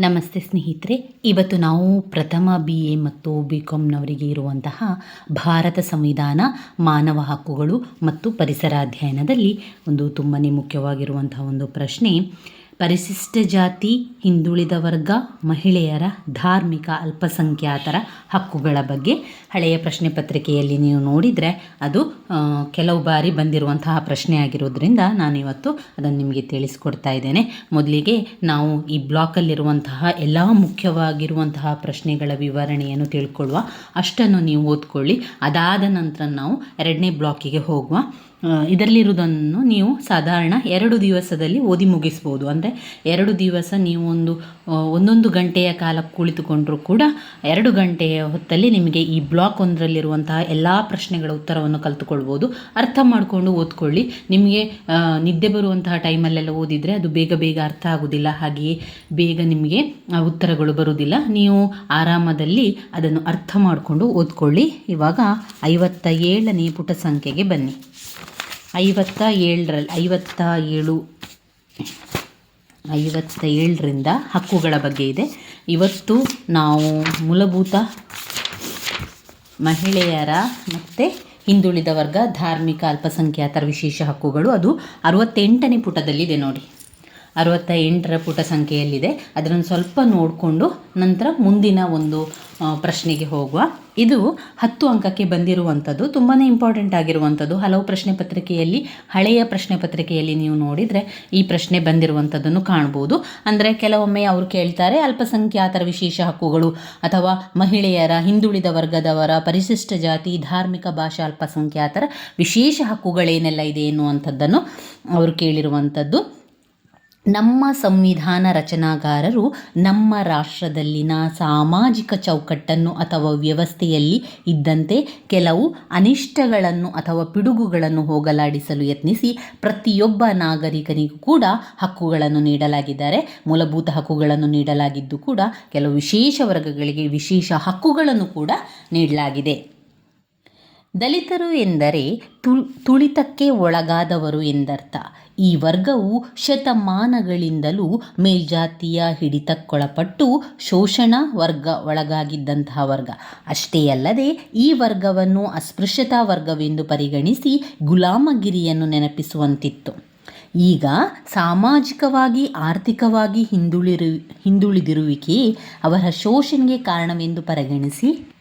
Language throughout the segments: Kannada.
ನಮಸ್ತೆ ಸ್ನೇಹಿತರೆ, ಇವತ್ತು ನಾವು ಪ್ರಥಮ ಬಿ ಎ ಮತ್ತು ಬಿ ಕಾಮ್ನವರಿಗೆ ಇರುವಂತಹ ಭಾರತ ಸಂವಿಧಾನ, ಮಾನವ ಹಕ್ಕುಗಳು ಮತ್ತು ಪರಿಸರ ಅಧ್ಯಯನದಲ್ಲಿ ಒಂದು ತುಂಬಾ ಮುಖ್ಯವಾಗಿರುವಂತಹ ಒಂದು ಪ್ರಶ್ನೆ. ಪರಿಶಿಷ್ಟ ಜಾತಿ, ಹಿಂದುಳಿದ ವರ್ಗ, ಮಹಿಳೆಯರ ಧಾರ್ಮಿಕ ಅಲ್ಪಸಂಖ್ಯಾತರ ಹಕ್ಕುಗಳ ಬಗ್ಗೆ ಹಳೆಯ ಪ್ರಶ್ನೆ ಪತ್ರಿಕೆಯಲ್ಲಿ ನೀವು ನೋಡಿದರೆ ಅದು ಕೆಲವು ಬಾರಿ ಬಂದಿರುವಂತಹ ಪ್ರಶ್ನೆ ಆಗಿರೋದ್ರಿಂದ ನಾನಿವತ್ತು ಅದನ್ನು ನಿಮಗೆ ತಿಳಿಸ್ಕೊಡ್ತಾ ಇದ್ದೇನೆ. ಮೊದಲಿಗೆ ನಾವು ಈ ಬ್ಲಾಕಲ್ಲಿರುವಂತಹ ಎಲ್ಲ ಮುಖ್ಯವಾಗಿರುವಂತಹ ಪ್ರಶ್ನೆಗಳ ವಿವರಣೆಯನ್ನು ತಿಳ್ಕೊಳ್ಳುವ ಅಷ್ಟನ್ನು ನೀವು ಓದ್ಕೊಳ್ಳಿ. ಅದಾದ ನಂತರ ನಾವು ಎರಡನೇ ಬ್ಲಾಕಿಗೆ ಹೋಗುವ. ಇದರಲ್ಲಿರುವುದನ್ನು ನೀವು ಸಾಧಾರಣ ಎರಡು ದಿವಸದಲ್ಲಿ ಓದಿ ಮುಗಿಸ್ಬೋದು. ಅಂದರೆ ಎರಡು ದಿವಸ ನೀವು ಒಂದು ಒಂದೊಂದು ಗಂಟೆಯ ಕಾಲ ಕುಳಿತುಕೊಂಡರೂ ಕೂಡ ಎರಡು ಗಂಟೆಯ ಹೊತ್ತಲ್ಲಿ ನಿಮಗೆ ಈ ಬ್ಲಾಕ್ ಒಂದರಲ್ಲಿರುವಂತಹ ಎಲ್ಲ ಪ್ರಶ್ನೆಗಳ ಉತ್ತರವನ್ನು ಕಲಿತುಕೊಳ್ಬೋದು. ಅರ್ಥ ಮಾಡಿಕೊಂಡು ಓದ್ಕೊಳ್ಳಿ. ನಿಮಗೆ ನಿದ್ದೆ ಬರುವಂತಹ ಟೈಮಲ್ಲೆಲ್ಲ ಓದಿದರೆ ಅದು ಬೇಗ ಬೇಗ ಅರ್ಥ ಆಗೋದಿಲ್ಲ ಹಾಗೆಯೇ ಬೇಗ ನಿಮಗೆ ಉತ್ತರಗಳು ಬರುವುದಿಲ್ಲ. ನೀವು ಆರಾಮದಲ್ಲಿ ಅದನ್ನು ಅರ್ಥ ಮಾಡಿಕೊಂಡು ಓದ್ಕೊಳ್ಳಿ. ಇವಾಗ ಐವತ್ತ ಏಳನೇ ಪುಟ ಸಂಖ್ಯೆಗೆ ಬನ್ನಿ. ಐವತ್ತ ಏಳರಲ್ಲಿ ಐವತ್ತ ಏಳು ಐವತ್ತ ಏಳರಿಂದ ಹಕ್ಕುಗಳ ಬಗ್ಗೆ ಇದೆ. ಇವತ್ತು ನಾವು ಮೂಲಭೂತ ಮಹಿಳೆಯರ ಮತ್ತು ಹಿಂದುಳಿದ ವರ್ಗ ಧಾರ್ಮಿಕ ಅಲ್ಪಸಂಖ್ಯಾತರ ವಿಶೇಷ ಹಕ್ಕುಗಳು. ಅದು ಅರವತ್ತೆಂಟನೇ ಪುಟದಲ್ಲಿದೆ ನೋಡಿ. ಅರವತ್ತ ಎಂಟರ ಪುಟ ಸಂಖ್ಯೆಯಲ್ಲಿದೆ. ಅದನ್ನು ಸ್ವಲ್ಪ ನೋಡಿಕೊಂಡು ನಂತರ ಮುಂದಿನ ಒಂದು ಪ್ರಶ್ನೆಗೆ ಹೋಗುವ. ಇದು ಹತ್ತು ಅಂಕಕ್ಕೆ ಬಂದಿರುವಂಥದ್ದು ತುಂಬಾ ಇಂಪಾರ್ಟೆಂಟ್ ಆಗಿರುವಂಥದ್ದು. ಹಲವು ಪ್ರಶ್ನೆ ಪತ್ರಿಕೆಯಲ್ಲಿ, ಹಳೆಯ ಪ್ರಶ್ನೆ ಪತ್ರಿಕೆಯಲ್ಲಿ ನೀವು ನೋಡಿದರೆ ಈ ಪ್ರಶ್ನೆ ಬಂದಿರುವಂಥದ್ದನ್ನು ಕಾಣ್ಬೋದು. ಅಂದರೆ ಕೆಲವೊಮ್ಮೆ ಅವರು ಕೇಳ್ತಾರೆ, ಅಲ್ಪಸಂಖ್ಯಾತರ ವಿಶೇಷ ಹಕ್ಕುಗಳು ಅಥವಾ ಮಹಿಳೆಯರ, ಹಿಂದುಳಿದ ವರ್ಗದವರ, ಪರಿಶಿಷ್ಟ ಜಾತಿ, ಧಾರ್ಮಿಕ ಭಾಷಾ ಅಲ್ಪಸಂಖ್ಯಾತರ ವಿಶೇಷ ಹಕ್ಕುಗಳೇನೆಲ್ಲ ಇದೆ ಎನ್ನುವಂಥದ್ದನ್ನು ಅವರು ಕೇಳಿರುವಂಥದ್ದು. ನಮ್ಮ ಸಂವಿಧಾನ ರಚನಾಕಾರರು ನಮ್ಮ ರಾಷ್ಟ್ರದಲ್ಲಿನ ಸಾಮಾಜಿಕ ಚೌಕಟ್ಟನ್ನು ಅಥವಾ ವ್ಯವಸ್ಥೆಯಲ್ಲಿ ಇದ್ದಂತೆ ಕೆಲವು ಅನಿಷ್ಟಗಳನ್ನು ಅಥವಾ ಪಿಡುಗುಗಳನ್ನು ಹೋಗಲಾಡಿಸಲು ಯತ್ನಿಸಿ ಪ್ರತಿಯೊಬ್ಬ ನಾಗರಿಕನಿಗೂ ಕೂಡ ಹಕ್ಕುಗಳನ್ನು ನೀಡಲಾಗಿದ್ದಾರೆ. ಮೂಲಭೂತ ಹಕ್ಕುಗಳನ್ನು ನೀಡಲಾಗಿದ್ದು ಕೂಡ ಕೆಲವು ವಿಶೇಷ ವರ್ಗಗಳಿಗೆ ವಿಶೇಷ ಹಕ್ಕುಗಳನ್ನು ಕೂಡ ನೀಡಲಾಗಿದೆ. ದಲಿತರು ಎಂದರೆ ತುಳ್, ತುಳಿತಕ್ಕೆ ಒಳಗಾದವರು ಎಂದರ್ಥ. ಈ ವರ್ಗವು ಶತಮಾನಗಳಿಂದಲೂ ಮೇಲ್ಜಾತಿಯ ಹಿಡಿತಕ್ಕೊಳಪಟ್ಟು ಶೋಷಣ ವರ್ಗ ಒಳಗಾಗಿದ್ದಂತಹ ವರ್ಗ. ಅಷ್ಟೇ ಅಲ್ಲದೆ ಈ ವರ್ಗವನ್ನು ಅಸ್ಪೃಶ್ಯತಾ ವರ್ಗವೆಂದು ಪರಿಗಣಿಸಿ ಗುಲಾಮಗಿರಿಯನ್ನು ನೆನಪಿಸುವಂತಿತ್ತು. ಈಗ ಸಾಮಾಜಿಕವಾಗಿ, ಆರ್ಥಿಕವಾಗಿ ಹಿಂದುಳಿರು, ಹಿಂದುಳಿದಿರುವಿಕೆಯೇ ಅವರ ಶೋಷಣೆಗೆ ಕಾರಣವೆಂದು ಪರಿಗಣಿಸಿ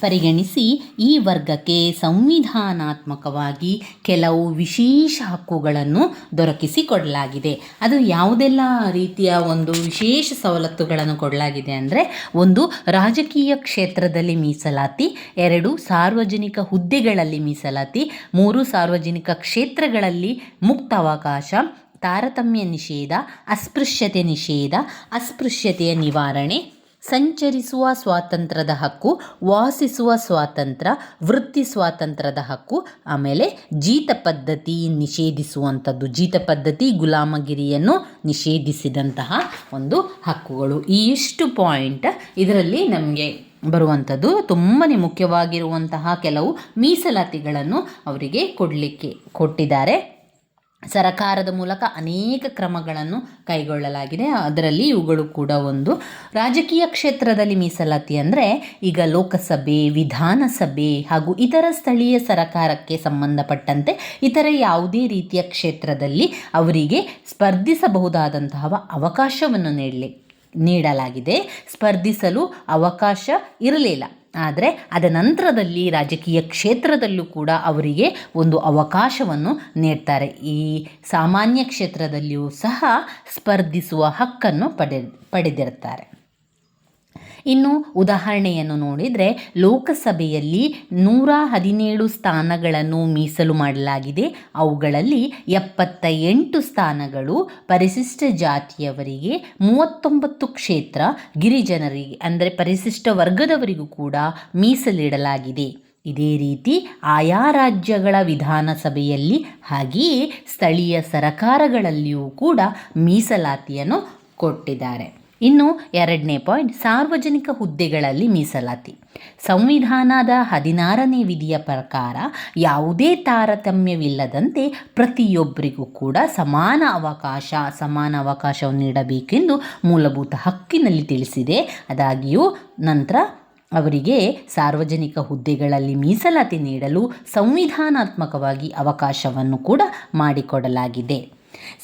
ಪರಿಗಣಿಸಿ ಈ ವರ್ಗಕ್ಕೆ ಸಂವಿಧಾನಾತ್ಮಕವಾಗಿ ಕೆಲವು ವಿಶೇಷ ಹಕ್ಕುಗಳನ್ನು ದೊರಕಿಸಿಕೊಡಲಾಗಿದೆ. ಅದು ಯಾವುದೆಲ್ಲ ರೀತಿಯ ಒಂದು ವಿಶೇಷ ಸವಲತ್ತುಗಳನ್ನು ಕೊಡಲಾಗಿದೆ ಅಂದರೆ ಒಂದು ರಾಜಕೀಯ ಕ್ಷೇತ್ರದಲ್ಲಿ ಮೀಸಲಾತಿ, ಎರಡು ಸಾರ್ವಜನಿಕ ಹುದ್ದೆಗಳಲ್ಲಿ ಮೀಸಲಾತಿ, ಮೂರು ಸಾರ್ವಜನಿಕ ಕ್ಷೇತ್ರಗಳಲ್ಲಿ ಮುಕ್ತ ಅವಕಾಶ ತಾರತಮ್ಯ ನಿಷೇಧ, ಅಸ್ಪೃಶ್ಯತೆ ನಿಷೇಧ, ಅಸ್ಪೃಶ್ಯತೆಯ ನಿವಾರಣೆ ಸಂಚರಿಸುವ ಸ್ವಾತಂತ್ರ್ಯದ ಹಕ್ಕು, ವಾಸಿಸುವ ಸ್ವಾತಂತ್ರ್ಯ, ವೃತ್ತಿ ಸ್ವಾತಂತ್ರ್ಯದ ಹಕ್ಕು, ಆಮೇಲೆ ಜೀತ ಪದ್ಧತಿ ನಿಷೇಧಿಸುವಂಥದ್ದು, ಜೀತ ಪದ್ಧತಿ ಗುಲಾಮಗಿರಿಯನ್ನು ನಿಷೇಧಿಸಿದಂತಹ ಒಂದು ಹಕ್ಕುಗಳು. ಈ ಇಷ್ಟು ಪಾಯಿಂಟ್ ಇದರಲ್ಲಿ ನಮಗೆ ಬರುವಂಥದ್ದು. ತುಂಬಾ ಮುಖ್ಯವಾಗಿರುವಂತಹ ಕೆಲವು ಮೀಸಲಾತಿಗಳನ್ನು ಅವರಿಗೆ ಕೊಡಲಿಕ್ಕೆ ಕೊಟ್ಟಿದ್ದಾರೆ. ಸರಕಾರದ ಮೂಲಕ ಅನೇಕ ಕ್ರಮಗಳನ್ನು ಕೈಗೊಳ್ಳಲಾಗಿದೆ. ಅದರಲ್ಲಿ ಇವುಗಳು ಕೂಡ ಒಂದು. ರಾಜಕೀಯ ಕ್ಷೇತ್ರದಲ್ಲಿ ಮೀಸಲಾತಿ ಅಂದರೆ ಈಗ ಲೋಕಸಭೆ, ವಿಧಾನಸಭೆ ಹಾಗೂ ಇತರ ಸ್ಥಳೀಯ ಸರಕಾರಕ್ಕೆ ಸಂಬಂಧಪಟ್ಟಂತೆ ಇತರ ಯಾವುದೇ ರೀತಿಯ ಕ್ಷೇತ್ರದಲ್ಲಿ ಅವರಿಗೆ ಸ್ಪರ್ಧಿಸಬಹುದಾದಂತಹ ಅವಕಾಶವನ್ನು ನೀಡಲಿ, ನೀಡಲಾಗಿದೆ. ಸ್ಪರ್ಧಿಸಲು ಅವಕಾಶ ಇರಲಿಲ್ಲ. ಆದರೆ ಅದ ನಂತರದಲ್ಲಿ ರಾಜಕೀಯ ಕ್ಷೇತ್ರದಲ್ಲೂ ಕೂಡ ಅವರಿಗೆ ಒಂದು ಅವಕಾಶವನ್ನು ನೀಡ್ತಾರೆ. ಈ ಸಾಮಾನ್ಯ ಕ್ಷೇತ್ರದಲ್ಲಿಯೂ ಸಹ ಸ್ಪರ್ಧಿಸುವ ಹಕ್ಕನ್ನು ಪಡೆ ಪಡೆದಿರ್ತಾರೆ ಇನ್ನು ಉದಾಹರಣೆಯನ್ನು ನೋಡಿದರೆ ಲೋಕಸಭೆಯಲ್ಲಿ ನೂರ ಹದಿನೇಳು ಸ್ಥಾನಗಳನ್ನು ಮೀಸಲು ಮಾಡಲಾಗಿದೆ. ಅವುಗಳಲ್ಲಿ ಎಪ್ಪತ್ತ ಎಂಟು ಸ್ಥಾನಗಳು ಪರಿಶಿಷ್ಟ ಜಾತಿಯವರಿಗೆ, ಮೂವತ್ತೊಂಬತ್ತು ಕ್ಷೇತ್ರ ಗಿರಿಜನರಿಗೆ, ಅಂದರೆ ಪರಿಶಿಷ್ಟ ವರ್ಗದವರಿಗೂ ಕೂಡ ಮೀಸಲಿಡಲಾಗಿದೆ. ಇದೇ ರೀತಿ ಆಯಾ ರಾಜ್ಯಗಳ ವಿಧಾನಸಭೆಯಲ್ಲಿ ಹಾಗೆಯೇ ಸ್ಥಳೀಯ ಸರಕಾರಗಳಲ್ಲಿಯೂ ಕೂಡ ಮೀಸಲಾತಿಯನ್ನು ಕೊಟ್ಟಿದ್ದಾರೆ. ಇನ್ನು ಎರಡನೇ ಪಾಯಿಂಟ್, ಸಾರ್ವಜನಿಕ ಹುದ್ದೆಗಳಲ್ಲಿ ಮೀಸಲಾತಿ. ಸಂವಿಧಾನದ ಹದಿನಾರನೇ ವಿಧಿಯ ಪ್ರಕಾರ ಯಾವುದೇ ತಾರತಮ್ಯವಿಲ್ಲದಂತೆ ಪ್ರತಿಯೊಬ್ಬರಿಗೂ ಕೂಡ ಸಮಾನ ಅವಕಾಶ, ಸಮಾನ ಅವಕಾಶವನ್ನು ನೀಡಬೇಕೆಂದು ಮೂಲಭೂತ ಹಕ್ಕಿನಲ್ಲಿ ತಿಳಿಸಿದೆ. ಆದಾಗ್ಯೂ ನಂತರ ಅವರಿಗೆ ಸಾರ್ವಜನಿಕ ಹುದ್ದೆಗಳಲ್ಲಿ ಮೀಸಲಾತಿ ನೀಡಲು ಸಂವಿಧಾನಾತ್ಮಕವಾಗಿ ಅವಕಾಶವನ್ನು ಕೂಡ ಮಾಡಿಕೊಡಲಾಗಿದೆ.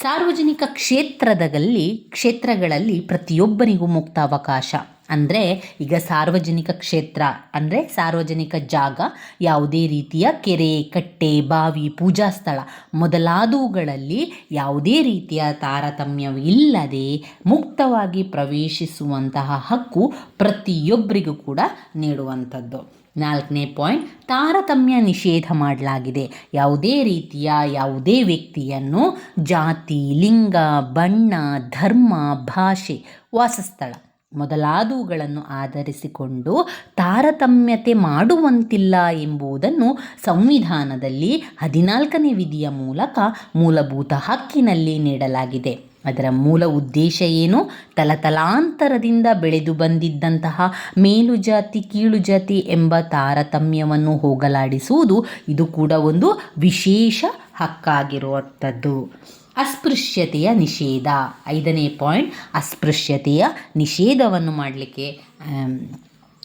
ಸಾರ್ವಜನಿಕ ಕ್ಷೇತ್ರದಲ್ಲಿ ಕ್ಷೇತ್ರಗಳಲ್ಲಿ ಪ್ರತಿಯೊಬ್ಬರಿಗೂ ಮುಕ್ತ ಅವಕಾಶ ಅಂದರೆ ಈಗ ಸಾರ್ವಜನಿಕ ಕ್ಷೇತ್ರ, ಅಂದರೆ ಸಾರ್ವಜನಿಕ ಜಾಗ, ಯಾವುದೇ ರೀತಿಯ ಕೆರೆ, ಕಟ್ಟೆ, ಬಾವಿ, ಪೂಜಾ ಸ್ಥಳ ಮೊದಲಾದವುಗಳಲ್ಲಿ ಯಾವುದೇ ರೀತಿಯ ತಾರತಮ್ಯವಿಲ್ಲದೆ ಮುಕ್ತವಾಗಿ ಪ್ರವೇಶಿಸುವಂತಹ ಹಕ್ಕು ಪ್ರತಿಯೊಬ್ಬರಿಗೂ ಕೂಡ ನೀಡುವಂಥದ್ದು. ನಾಲ್ಕನೇ ಪಾಯಿಂಟ್, ತಾರತಮ್ಯ ನಿಷೇಧ ಮಾಡಲಾಗಿದೆ. ಯಾವುದೇ ರೀತಿಯ, ಯಾವುದೇ ವ್ಯಕ್ತಿಯನ್ನು ಜಾತಿ, ಲಿಂಗ, ಬಣ್ಣ, ಧರ್ಮ, ಭಾಷೆ, ವಾಸಸ್ಥಳ ಮೊದಲಾದವುಗಳನ್ನು ಆಧರಿಸಿಕೊಂಡು ತಾರತಮ್ಯತೆ ಮಾಡುವಂತಿಲ್ಲ ಎಂಬುದನ್ನು ಸಂವಿಧಾನದಲ್ಲಿ ಹದಿನಾಲ್ಕನೇ ವಿಧಿಯ ಮೂಲಕ ಮೂಲಭೂತ ಹಕ್ಕಿನಲ್ಲಿ ನೀಡಲಾಗಿದೆ. ಅದರ ಮೂಲ ಉದ್ದೇಶ ಏನು? ತಲತಲಾಂತರದಿಂದ ಬೆಳೆದು ಬಂದಿದ್ದಂತಹ ಮೇಲು ಜಾತಿ, ಕೀಳು ಜಾತಿ ಎಂಬ ತಾರತಮ್ಯವನ್ನು ಹೋಗಲಾಡಿಸುವುದು ಇದು ಕೂಡ ಒಂದು ವಿಶೇಷ ಹಕ್ಕಾಗಿರುವಂಥದ್ದು. ಅಸ್ಪೃಶ್ಯತೆಯ ನಿಷೇಧ. ಐದನೇ ಪಾಯಿಂಟ್, ಅಸ್ಪೃಶ್ಯತೆಯ ನಿಷೇಧವನ್ನು ಮಾಡಲಿಕ್ಕೆ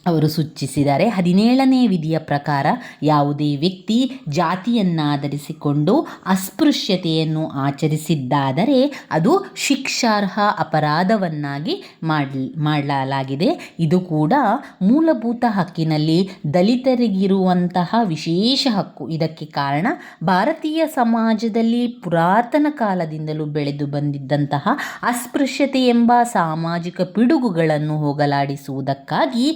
ಅವರು ಸೂಚಿಸಿದ್ದಾರೆ. ಹದಿನೇಳನೇ ವಿಧಿಯ ಪ್ರಕಾರ ಯಾವುದೇ ವ್ಯಕ್ತಿ ಜಾತಿಯನ್ನಾಧರಿಸಿಕೊಂಡು ಅಸ್ಪೃಶ್ಯತೆಯನ್ನು ಆಚರಿಸಿದ್ದಾದರೆ ಅದು ಶಿಕ್ಷಾರ್ಹ ಅಪರಾಧವನ್ನಾಗಿ ಮಾಡಿ ಮಾಡಲಾಗಿದೆ ಇದು ಕೂಡ ಮೂಲಭೂತ ಹಕ್ಕಿನಲ್ಲಿ ದಲಿತರಿಗಿರುವಂತಹ ವಿಶೇಷ ಹಕ್ಕು. ಇದಕ್ಕೆ ಕಾರಣ ಭಾರತೀಯ ಸಮಾಜದಲ್ಲಿ ಪುರಾತನ ಕಾಲದಿಂದಲೂ ಬೆಳೆದು ಬಂದಿದ್ದಂತಹ ಅಸ್ಪೃಶ್ಯತೆ ಎಂಬ ಸಾಮಾಜಿಕ ಪಿಡುಗುಗಳನ್ನು ಹೋಗಲಾಡಿಸುವುದಕ್ಕಾಗಿ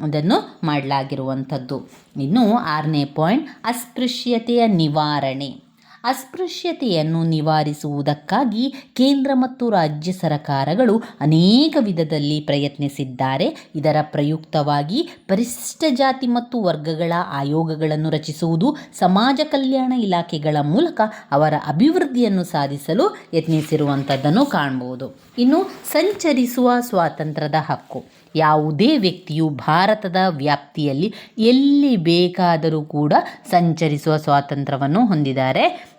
ಅದನ್ನು ಮಾಡಲಾಗಿರುವಂಥದ್ದು. ಇನ್ನು ಆರನೇ ಪಾಯಿಂಟ್, ಅಸ್ಪೃಶ್ಯತೆಯ ನಿವಾರಣೆ. ಅಸ್ಪೃಶ್ಯತೆಯನ್ನು ನಿವಾರಿಸುವುದಕ್ಕಾಗಿ ಕೇಂದ್ರ ಮತ್ತು ರಾಜ್ಯ ಸರಕಾರಗಳು ಅನೇಕ ವಿಧದಲ್ಲಿ ಪ್ರಯತ್ನಿಸಿದ್ದಾರೆ. ಇದರ ಪ್ರಯುಕ್ತವಾಗಿ ಪರಿಶಿಷ್ಟ ಜಾತಿ ಮತ್ತು ವರ್ಗಗಳ ಆಯೋಗಗಳನ್ನು ರಚಿಸುವುದು, ಸಮಾಜ ಕಲ್ಯಾಣ ಇಲಾಖೆಗಳ ಮೂಲಕ ಅವರ ಅಭಿವೃದ್ಧಿಯನ್ನು ಸಾಧಿಸಲು ಯತ್ನಿಸಿರುವಂಥದ್ದನ್ನು ಕಾಣಬಹುದು ಇನ್ನು ಸಂಚರಿಸುವ ಸ್ವಾತಂತ್ರ್ಯದ ಹಕ್ಕು. ಯಾವುದೇ ವ್ಯಕ್ತಿಯು ಭಾರತದ ವ್ಯಾಪ್ತಿಯಲ್ಲಿ ಎಲ್ಲಿ ಬೇಕಾದರೂ ಕೂಡ ಸಂಚರಿಸುವ ಸ್ವಾತಂತ್ರ್ಯವನ್ನು ಹೊಂದಿದ್ದಾರೆ.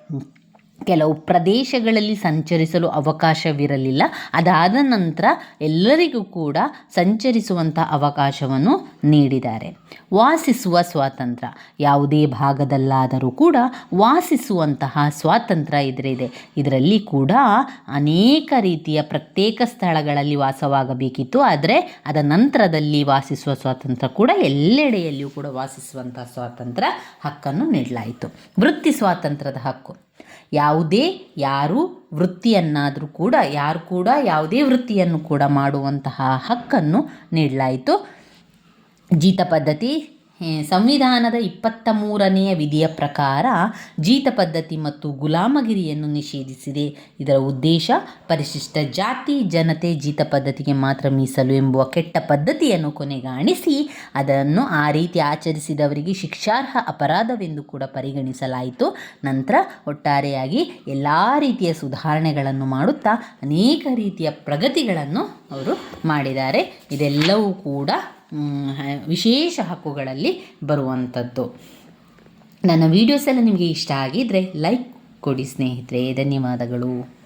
ಕೆಲವು ಪ್ರದೇಶಗಳಲ್ಲಿ ಸಂಚರಿಸಲು ಅವಕಾಶವಿರಲಿಲ್ಲ. ಅದಾದ ನಂತರ ಎಲ್ಲರಿಗೂ ಕೂಡ ಸಂಚರಿಸುವಂಥ ಅವಕಾಶವನ್ನು ನೀಡಿದ್ದಾರೆ. ವಾಸಿಸುವ ಸ್ವಾತಂತ್ರ್ಯ. ಯಾವುದೇ ಭಾಗದಲ್ಲಾದರೂ ಕೂಡ ವಾಸಿಸುವಂತಹ ಸ್ವಾತಂತ್ರ್ಯ ಇದರಿದೆ. ಇದರಲ್ಲಿ ಕೂಡ ಅನೇಕ ರೀತಿಯ ಪ್ರತ್ಯೇಕ ಸ್ಥಳಗಳಲ್ಲಿ ವಾಸವಾಗಬೇಕಿತ್ತು. ಆದರೆ ಅದ ನಂತರದಲ್ಲಿ ವಾಸಿಸುವ ಸ್ವಾತಂತ್ರ್ಯ ಕೂಡ ಎಲ್ಲೆಡೆಯಲ್ಲಿಯೂ ಕೂಡ ವಾಸಿಸುವಂತಹ ಸ್ವಾತಂತ್ರ್ಯ ಹಕ್ಕನ್ನು ನೀಡಲಾಯಿತು. ವೃತ್ತಿ ಸ್ವಾತಂತ್ರ್ಯದ ಹಕ್ಕು. ಯಾವುದೇ ಯಾರು ವೃತ್ತಿಯನ್ನಾದರೂ ಕೂಡ ಯಾರು ಕೂಡ ಯಾವುದೇ ವೃತ್ತಿಯನ್ನು ಕೂಡ ಮಾಡುವಂತಹ ಹಕ್ಕನ್ನು ನೀಡಲಾಯಿತು. ಜೀತ ಪದ್ಧತಿ ಸಂವಿಧಾನದ ಇಪ್ಪತ್ತ ಮೂರನೆಯ ವಿಧಿಯ ಪ್ರಕಾರ ಜೀತ ಪದ್ಧತಿ ಮತ್ತು ಗುಲಾಮಗಿರಿಯನ್ನು ನಿಷೇಧಿಸಿದೆ. ಇದರ ಉದ್ದೇಶ ಪರಿಶಿಷ್ಟ ಜಾತಿ, ಜನತೆ ಜೀತ ಪದ್ಧತಿಗೆ ಮಾತ್ರ ಮೀಸಲು ಎಂಬುವ ಕೆಟ್ಟ ಪದ್ಧತಿಯನ್ನು ಕೊನೆಗಾಣಿಸಿ ಅದನ್ನು ಆ ರೀತಿ ಆಚರಿಸಿದವರಿಗೆ ಶಿಕ್ಷಾರ್ಹ ಅಪರಾಧವೆಂದು ಕೂಡ ಪರಿಗಣಿಸಲಾಯಿತು. ನಂತರ ಒಟ್ಟಾರೆಯಾಗಿ ಎಲ್ಲ ರೀತಿಯ ಸುಧಾರಣೆಗಳನ್ನು ಮಾಡುತ್ತಾ ಅನೇಕ ರೀತಿಯ ಪ್ರಗತಿಗಳನ್ನು ಅವರು ಮಾಡಿದ್ದಾರೆ. ಇದೆಲ್ಲವೂ ಕೂಡ ವಿಶೇಷ ಹಕ್ಕುಗಳಲ್ಲಿ ಬರುವಂಥದ್ದು ನನ್ನ ವೀಡಿಯೋಸ್ ಎಲ್ಲ ನಿಮಗೆ ಇಷ್ಟ ಆಗಿದ್ದರೆ ಲೈಕ್ ಕೊಡಿ ಸ್ನೇಹಿತರೆ. ಧನ್ಯವಾದಗಳು.